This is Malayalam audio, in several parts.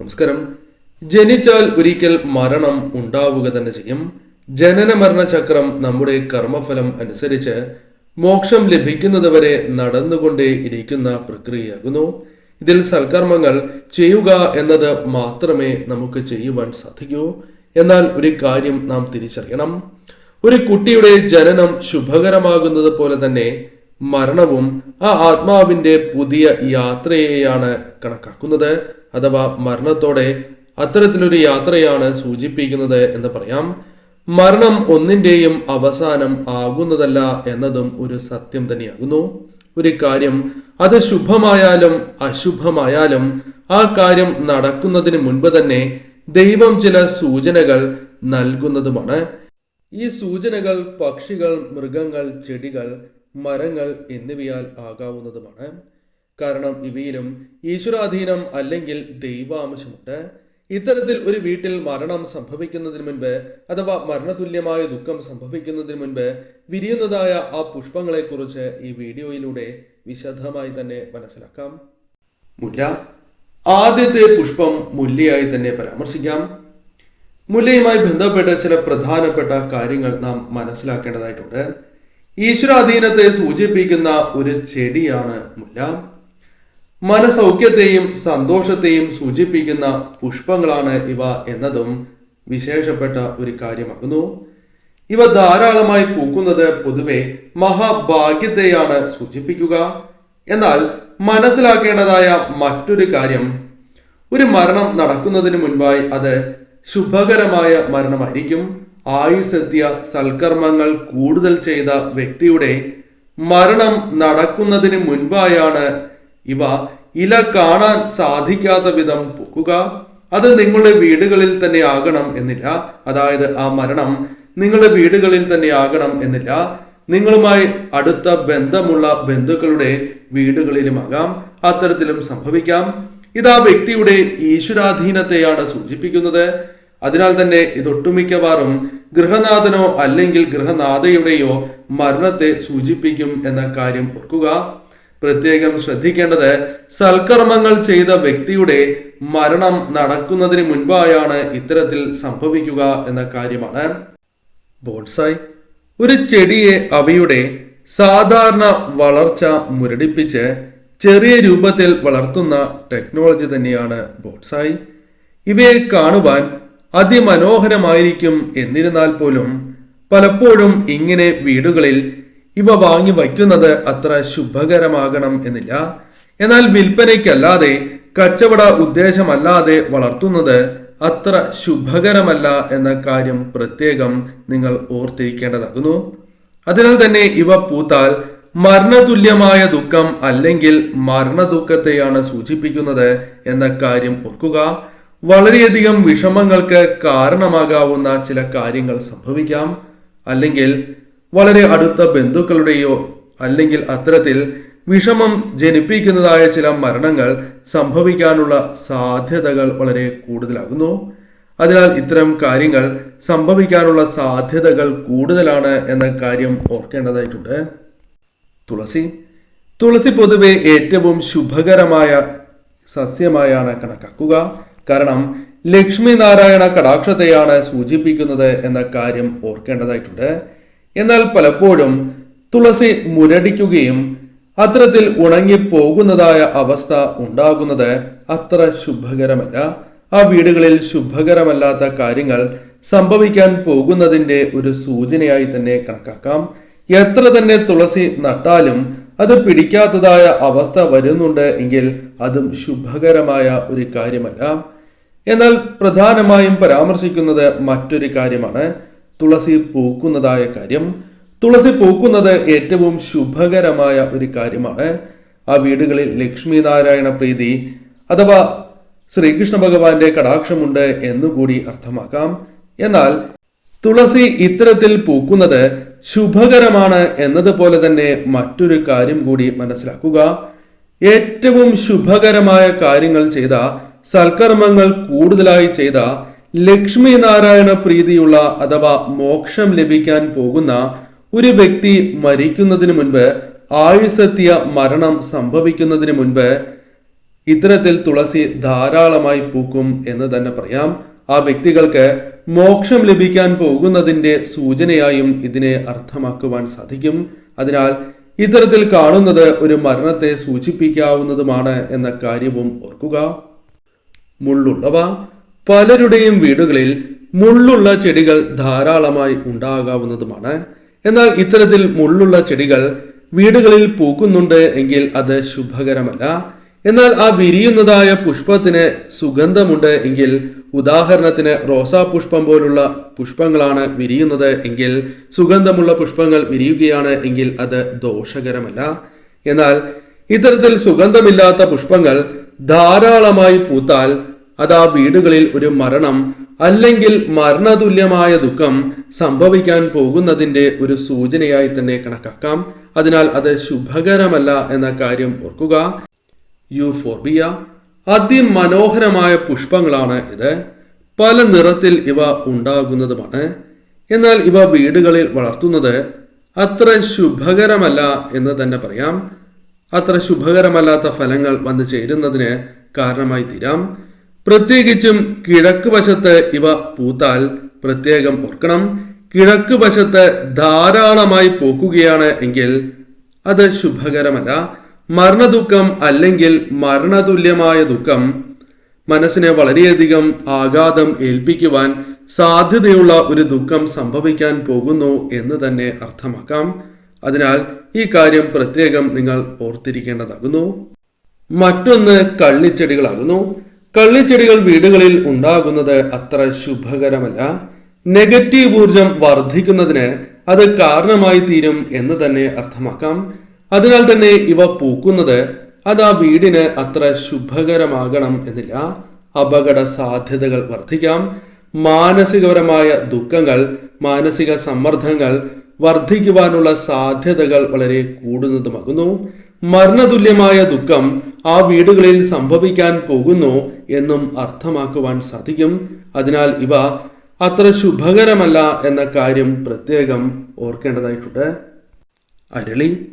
നമസ്കാരം. ജനിച്ചാൽ ഒരിക്കൽ മരണം ഉണ്ടാവുക തന്നെ ചെയ്യും. ജനന മരണ ചക്രം നമ്മുടെ കർമ്മഫലം അനുസരിച്ച് മോക്ഷം ലഭിക്കുന്നതുവരെ നടന്നുകൊണ്ടേ ഇരിക്കുന്ന പ്രക്രിയയാകുന്നു. ഇതിൽ സൽക്കർമ്മങ്ങൾ ചെയ്യുക എന്നത് മാത്രമേ നമുക്ക് ചെയ്യുവാൻ സാധിക്കൂ. എന്നാൽ ഒരു കാര്യം നാം തിരിച്ചറിയണം. ഒരു കുട്ടിയുടെ ജനനം ശുഭകരമാകുന്നത് പോലെ തന്നെ മരണവും ആ ആത്മാവിന്റെ പുതിയ യാത്രയെയാണ് കണക്കാക്കുന്നത്. അഥവാ മരണത്തോടെ അത്തരത്തിലൊരു യാത്രയാണ് സൂചിപ്പിക്കുന്നത് എന്ന് പറയാം. മരണം ഒന്നിന്റെയും അവസാനം ആകുന്നതല്ല എന്നതും ഒരു സത്യം തന്നെയാകുന്നു. ഒരു കാര്യം അത് ശുഭമായാലും അശുഭമായാലും ആ കാര്യം നടക്കുന്നതിന് മുൻപ് തന്നെ ദൈവം ചില സൂചനകൾ നൽകുന്നതുമാണ്. ഈ സൂചനകൾ പക്ഷികൾ മൃഗങ്ങൾ ചെടികൾ മരങ്ങൾ എന്നിവയാൽ ആകാവുന്നതുമാണ്. കാരണം ഇവയിലും ഈശ്വരാധീനം അല്ലെങ്കിൽ ദൈവാംശമുണ്ട്. ഇത്തരത്തിൽ ഒരു വീട്ടിൽ മരണം സംഭവിക്കുന്നതിന് മുൻപ് അഥവാ മരണതുല്യമായ ദുഃഖം സംഭവിക്കുന്നതിന് മുൻപ് വിരിയുന്നതായ ആ പുഷ്പങ്ങളെക്കുറിച്ച് ഈ വീഡിയോയിലൂടെ വിശദമായി തന്നെ മനസ്സിലാക്കാം. മുല്ല. ആദ്യത്തെ പുഷ്പം മുല്ലയായി തന്നെ പരാമർശിക്കാം. മുല്ലയുമായി ബന്ധപ്പെട്ട ചില പ്രധാനപ്പെട്ട കാര്യങ്ങൾ നാം മനസ്സിലാക്കേണ്ടതായിട്ടുണ്ട്. ഈശ്വരാധീനത്തെ സൂചിപ്പിക്കുന്ന ഒരു ചെടിയാണ് മുല്ല. മനസൗഖ്യത്തെയും സന്തോഷത്തെയും സൂചിപ്പിക്കുന്ന പുഷ്പങ്ങളാണ് ഇവ എന്നതും വിശേഷപ്പെട്ട ഒരു കാര്യമാകുന്നു. ഇവ ധാരാളമായി പൂക്കുന്നത് പൊതുവെ മഹാഭാഗ്യത്തെയാണ് സൂചിപ്പിക്കുക. എന്നാൽ മനസ്സിലാക്കേണ്ടതായ മറ്റൊരു കാര്യം ഒരു മരണം നടക്കുന്നതിന് മുൻപായി അത് ശുഭകരമായ മരണമായിരിക്കും. ആയുസെത്തിയ സൽക്കർമ്മങ്ങൾ കൂടുതൽ ചെയ്ത വ്യക്തിയുടെ മരണം നടക്കുന്നതിന് മുൻപായാണ് ഇവ ഇല കാണാൻ സാധിക്കാത്ത വിധം പൊക്കുക. അത് നിങ്ങളുടെ വീടുകളിൽ തന്നെ ആകണം എന്നില്ല. അതായത് ആ മരണം നിങ്ങളുടെ വീടുകളിൽ തന്നെ ആകണം എന്നില്ല. നിങ്ങളുമായി അടുത്ത ബന്ധമുള്ള ബന്ധുക്കളുടെ വീടുകളിലുമാകാം. അത്തരത്തിലും സംഭവിക്കാം. ഇത് ആ വ്യക്തിയുടെ ഈശ്വരാധീനത്തെയാണ് സൂചിപ്പിക്കുന്നത്. അതിനാൽ തന്നെ ഇതൊട്ടുമിക്കവാറും ഗൃഹനാഥനോ അല്ലെങ്കിൽ ഗൃഹനാഥയുടെയോ മരണത്തെ സൂചിപ്പിക്കും എന്ന കാര്യം ഓർക്കുക. പ്രത്യേകം ശ്രദ്ധിക്കേണ്ടത് സൽക്കർമ്മങ്ങൾ ചെയ്ത വ്യക്തിയുടെ മരണം നടക്കുന്നതിന് മുൻപായാണ് ഇത്തരത്തിൽ സംഭവിക്കുക എന്ന കാര്യമാണ്. ബോൺസായി. ഒരു ചെടിയെ അവയുടെ സാധാരണ വളർച്ച മുരടിപ്പിച്ച് ചെറിയ രൂപത്തിൽ വളർത്തുന്ന ടെക്നോളജി തന്നെയാണ് ബോൺസായി. ഇവയെ കാണുവാൻ അതിമനോഹരമായിരിക്കും എന്നിരുന്നാൽ പോലും പലപ്പോഴും ഇങ്ങനെ വീടുകളിൽ ഇവ വാങ്ങി വയ്ക്കുന്നത് അത്ര ശുഭകരമാകണം എന്നില്ല. എന്നാൽ വിൽപ്പനയ്ക്കല്ലാതെ കച്ചവട ഉദ്ദേശമല്ലാതെ വളർത്തുന്നത് അത്ര ശുഭകരമല്ല എന്ന കാര്യം പ്രത്യേകം നിങ്ങൾ ഓർത്തിരിക്കേണ്ടതാകുന്നു. അതിനാൽ തന്നെ ഇവ പൂത്താൽ മരണതുല്യമായ ദുഃഖം അല്ലെങ്കിൽ മരണദുഃഖത്തെയാണ് സൂചിപ്പിക്കുന്നത് എന്ന കാര്യം ഓർക്കുക. വളരെയധികം വിഷമങ്ങൾക്ക് കാരണമാകാവുന്ന ചില കാര്യങ്ങൾ സംഭവിക്കാം. അല്ലെങ്കിൽ വളരെ അടുത്ത ബന്ധുക്കളുടെയോ അല്ലെങ്കിൽ അത്തരത്തിൽ വിഷമം ജനിപ്പിക്കുന്നതായ ചില മരണങ്ങൾ സംഭവിക്കാനുള്ള സാധ്യതകൾ വളരെ കൂടുതലാകുന്നു. അതിനാൽ ഇത്തരം കാര്യങ്ങൾ സംഭവിക്കാനുള്ള സാധ്യതകൾ കൂടുതലാണ് എന്ന കാര്യം ഓർക്കേണ്ടതായിട്ടുണ്ട്. തുളസി. തുളസി പൊതുവെ ഏറ്റവും ശുഭകരമായ സസ്യമായാണ് കണക്കാക്കുക. കാരണം ലക്ഷ്മി നാരായണ കടാക്ഷത്തെയാണ് സൂചിപ്പിക്കുന്നത് എന്ന കാര്യം ഓർക്കേണ്ടതായിട്ടുണ്ട്. എന്നാൽ പലപ്പോഴും തുളസി മുരടിക്കുകയും അത്തരത്തിൽ ഉണങ്ങിപ്പോകുന്നതായ അവസ്ഥ ഉണ്ടാകുന്നത് അത്ര ശുഭകരമല്ല. ആ വീടുകളിൽ ശുഭകരമല്ലാത്ത കാര്യങ്ങൾ സംഭവിക്കാൻ പോകുന്നതിന്റെ ഒരു സൂചനയായി തന്നെ കണക്കാക്കാം. എത്ര തന്നെ തുളസി നട്ടാലും അത് പിടിക്കാത്തതായ അവസ്ഥ വരുന്നുണ്ട് എങ്കിൽ അതും ശുഭകരമായ ഒരു കാര്യമല്ല. എന്നാൽ പ്രധാനമായും പരാമർശിക്കുന്നത് മറ്റൊരു കാര്യമാണ്. തുളസി പൂക്കുന്നതായ കാര്യം. തുളസി പൂക്കുന്നത് ഏറ്റവും ശുഭകരമായ ഒരു കാര്യമാണ്. ആ വീടുകളിൽ ലക്ഷ്മി നാരായണ പ്രീതി അഥവാ ശ്രീകൃഷ്ണ ഭഗവാന്റെ കടാക്ഷമുണ്ട് എന്നുകൂടി അർത്ഥമാക്കാം. എന്നാൽ തുളസി ഇത്തരത്തിൽ പൂക്കുന്നത് ശുഭകരമാണ് എന്നതുപോലെ തന്നെ മറ്റൊരു കാര്യം കൂടി മനസ്സിലാക്കുക. ഏറ്റവും ശുഭകരമായ കാര്യങ്ങൾ ചെയ്ത സൽക്കർമ്മങ്ങൾ കൂടുതലായി ചെയ്ത ലക്ഷ്മി നാരായണ പ്രീതിയുള്ള അഥവാ മോക്ഷം ലഭിക്കാൻ പോകുന്ന ഒരു വ്യക്തി മരിക്കുന്നതിന് മുൻപ് ആയുസെത്തിയ മരണം സംഭവിക്കുന്നതിന് മുൻപ് ഇത്തരത്തിൽ തുളസി ധാരാളമായി പൂക്കും എന്ന് തന്നെ പറയാം. ആ വ്യക്തികൾക്ക് മോക്ഷം ലഭിക്കാൻ പോകുന്നതിന്റെ സൂചനയായും ഇതിനെ അർത്ഥമാക്കുവാൻ സാധിക്കും. അതിനാൽ ഇത്തരത്തിൽ കാണുന്നത് ഒരു മരണത്തെ സൂചിപ്പിക്കാവുന്നതുമാണ് എന്ന കാര്യവും ഓർക്കുക. മുള്ളുള്ളവ പലരുടെയും വീടുകളിൽ മുള്ളുള്ള ചെടികൾ ധാരാളമായി ഉണ്ടാകാവുന്നതുമാണ്. എന്നാൽ ഇത്തരത്തിൽ മുള്ളുള്ള ചെടികൾ വീടുകളിൽ പൂക്കുന്നുണ്ട് എങ്കിൽ അത് ശുഭകരമല്ല. എന്നാൽ ആ വിരിയുന്നതായ പുഷ്പത്തിന് സുഗന്ധമുണ്ട് എങ്കിൽ ഉദാഹരണത്തിന് റോസാ പുഷ്പം പോലുള്ള പുഷ്പങ്ങളാണ് വിരിയുന്നത് എങ്കിൽ സുഗന്ധമുള്ള പുഷ്പങ്ങൾ വിരിയുകയാണ് എങ്കിൽ അത് ദോഷകരമല്ല. എന്നാൽ ഇത്തരത്തിൽ സുഗന്ധമില്ലാത്ത പുഷ്പങ്ങൾ ധാരാളമായി പൂത്താൽ അത് ആ വീടുകളിൽ ഒരു മരണം അല്ലെങ്കിൽ മരണതുല്യമായ ദുഃഖം സംഭവിക്കാൻ പോകുന്നതിന്റെ ഒരു സൂചനയായി തന്നെ കണക്കാക്കാം. അതിനാൽ അത് ശുഭകരമല്ല എന്ന കാര്യം ഓർക്കുക. യൂഫോർബിയ. അതിമനോഹരമായ പുഷ്പങ്ങളാണ് ഇത്. പല നിറത്തിൽ ഇവ ഉണ്ടാകുന്നതുമാണ്. എന്നാൽ ഇവ വീടുകളിൽ വളർത്തുന്നത് അത്ര ശുഭകരമല്ല എന്ന് തന്നെ പറയാം. അത്ര ശുഭകരമല്ലാത്ത ഫലങ്ങൾ വന്നു ചേരുന്നതിന് കാരണമായി തീരാം. പ്രത്യേകിച്ചും കിഴക്ക് വശത്ത് ഇവ പൂത്താൽ പ്രത്യേകം ഓർക്കണം. കിഴക്ക് വശത്ത് ധാരാളമായി പൂക്കുകയാണ് എങ്കിൽ അത് ശുഭകരമല്ല. മരണദുഃഖം അല്ലെങ്കിൽ മരണതുല്യമായ ദുഃഖം മനസ്സിനെ വളരെയധികം ആഘാതം ഏൽപ്പിക്കുവാൻ സാധ്യതയുള്ള ഒരു ദുഃഖം സംഭവിക്കാൻ പോകുന്നു എന്ന് തന്നെ അർത്ഥമാക്കാം. അതിനാൽ ഈ കാര്യം പ്രത്യേകം നിങ്ങൾ ഓർത്തിരിക്കേണ്ടതാകുന്നു. മറ്റൊന്ന് കള്ളിച്ചെടികളാകുന്നു. കള്ളിച്ചെടികൾ വീടുകളിൽ ഉണ്ടാകുന്നത് അത്ര ശുഭകരമല്ല. നെഗറ്റീവ് ഊർജം വർദ്ധിക്കുന്നതിന് അത് കാരണമായി തീരും എന്ന് തന്നെ അർത്ഥമാക്കാം. അതിനാൽ തന്നെ ഇവ പൂക്കുന്നത് അത് ആ വീടിന് അത്ര ശുഭകരമാകണം എന്നില്ല. അപകട സാധ്യതകൾ വർദ്ധിക്കാം. മാനസികപരമായ ദുഃഖങ്ങൾ മാനസിക സമ്മർദ്ദങ്ങൾ വർദ്ധിക്കുവാനുള്ള സാധ്യതകൾ വളരെ കൂടുന്നതുമാകുന്നു. മരണതുല്യമായ ദുഃഖം ആ വീടുകളിൽ സംഭവിക്കാൻ പോകുന്നു എന്നും അർത്ഥമാക്കുവാൻ സാധിക്കും. അതിനാൽ ഇവ അത്ര ശുഭകരമല്ല എന്ന കാര്യം പ്രത്യേകം ഓർക്കേണ്ടതായിട്ടുണ്ട്. അരളി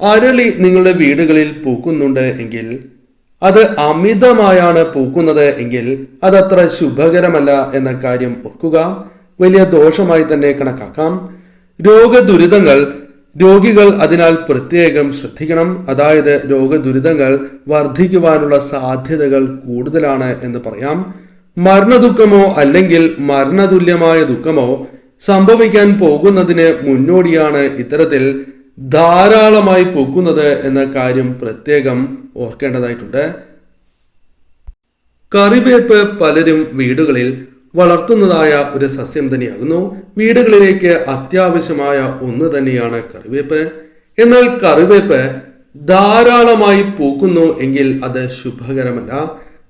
അരളി നിങ്ങളുടെ വീടുകളിൽ പൂക്കുന്നുണ്ട് എങ്കിൽ അത് അമിതമായാണ് പൂക്കുന്നത് എങ്കിൽ അതത്ര ശുഭകരമല്ല എന്ന കാര്യം ഓർക്കുക. വലിയ ദോഷമായി തന്നെ കണക്കാക്കാം. രോഗദുരിതങ്ങൾ രോഗികൾ അതിനാൽ പ്രത്യേകം ശ്രദ്ധിക്കണം. അതായത് രോഗദുരിതങ്ങൾ വർദ്ധിക്കുവാനുള്ള സാധ്യതകൾ കൂടുതലാണ് എന്ന് പറയാം. മരണദുഃഖമോ അല്ലെങ്കിൽ മരണതുല്യമായ ദുഃഖമോ സംഭവിക്കാൻ പോകുന്നതിന് മുന്നോടിയാണ് ഇത്തരത്തിൽ ധാരാളമായി പോകുന്നത് എന്ന കാര്യം പ്രത്യേകം ഓർക്കേണ്ടതായിട്ടുണ്ട്. കറിവേപ്പ് പലരും വീടുകളിൽ വളർത്തുന്നതായ ഒരു സസ്യം തന്നെയാകുന്നു. വീടുകളിലേക്ക് അത്യാവശ്യമായ ഒന്ന് തന്നെയാണ് കറിവേപ്പ്. എന്നാൽ കറിവേപ്പ് ധാരാളമായി പൂക്കുന്നു എങ്കിൽ അത് ശുഭകരമല്ല.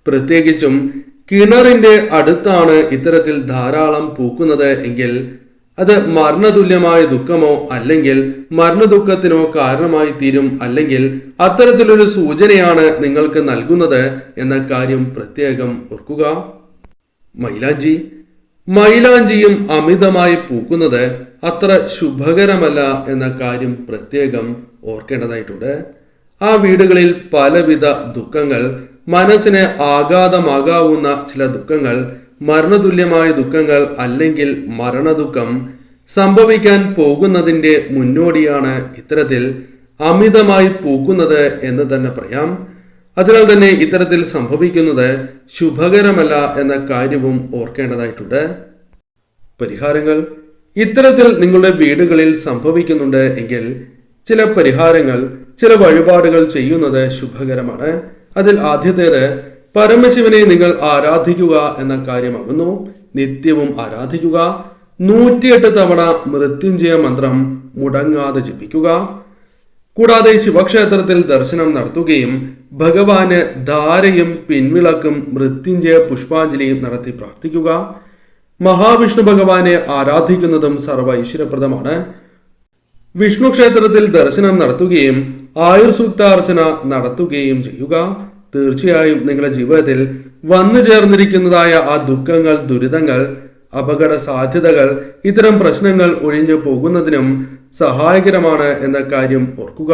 പ്രത്യേകിച്ചും കിണറിന്റെ അടുത്താണ് ഇത്തരത്തിൽ ധാരാളം പൂക്കുന്നത് എങ്കിൽ അത് മരണതുല്യമായ ദുഃഖമോ അല്ലെങ്കിൽ മരണദുഃഖത്തിനോ കാരണമായി തീരും അല്ലെങ്കിൽ അത്തരത്തിലൊരു സൂചനയാണ് നിങ്ങൾക്ക് നൽകുന്നത് എന്ന കാര്യം പ്രത്യേകം ഓർക്കുക. മൈലാഞ്ചി? മൈലാഞ്ചിയും അമിതമായി പൂക്കുന്നത് അത്ര ശുഭകരമല്ല എന്ന കാര്യം പ്രത്യേകം ഓർക്കേണ്ടതായിട്ടുണ്ട്. ആ വീടുകളിൽ പലവിധ ദുഃഖങ്ങൾ മനസ്സിന് ആഘാതമാകാവുന്ന ചില ദുഃഖങ്ങൾ മരണതുല്യമായ ദുഃഖങ്ങൾ അല്ലെങ്കിൽ മരണദുഃഖം സംഭവിക്കാൻ പോകുന്നതിന്റെ മുന്നോടിയാണ് ഇത്തരത്തിൽ അമിതമായി പൂക്കുന്നത് എന്ന് തന്നെ പറയാം. അതിനാൽ തന്നെ ഇത്തരത്തിൽ സംഭവിക്കുന്നത് ശുഭകരമല്ല എന്ന കാര്യവും ഓർക്കേണ്ടതായിട്ടുണ്ട്. പരിഹാരങ്ങൾ. ഇത്തരത്തിൽ നിങ്ങളുടെ വീടുകളിൽ സംഭവിക്കുന്നുണ്ട് എങ്കിൽ ചില പരിഹാരങ്ങൾ ചില വഴിപാടുകൾ ചെയ്യുന്നത് ശുഭകരമാണ്. അതിൽ ആദ്യത്തേത് പരമശിവനെ നിങ്ങൾ ആരാധിക്കുക എന്ന കാര്യമാകുന്നു. നിത്യവും ആരാധിക്കുക. നൂറ്റിയെട്ട് തവണ മൃത്യുഞ്ജയ മന്ത്രം മുടങ്ങാതെ ജപിക്കുക. കൂടാതെ ശിവക്ഷേത്രത്തിൽ ദർശനം നടത്തുകയും ഭഗവാന് ധാരയും പിൻവിളക്കും മൃത്യുഞ്ജയ പുഷ്പാഞ്ജലിയും നടത്തി പ്രാർത്ഥിക്കുക. മഹാവിഷ്ണു ഭഗവാനെ ആരാധിക്കുന്നതും സർവ ഐശ്വര്യപ്രദമാണ് വിഷ്ണു ക്ഷേത്രത്തിൽ ദർശനം നടത്തുകയും ആയുർസൂക്താർച്ചന നടത്തുകയും ചെയ്യുക. തീർച്ചയായും നിങ്ങളുടെ ജീവിതത്തിൽ വന്നു ചേർന്നിരിക്കുന്നതായ ആ ദുഃഖങ്ങൾ ദുരിതങ്ങൾ അപകട സാധ്യതകൾ ഇത്തരം പ്രശ്നങ്ങൾ ഒഴിഞ്ഞു പോകുന്നതിനും സഹായകരമാണ് എന്ന കാര്യം ഓർക്കുക.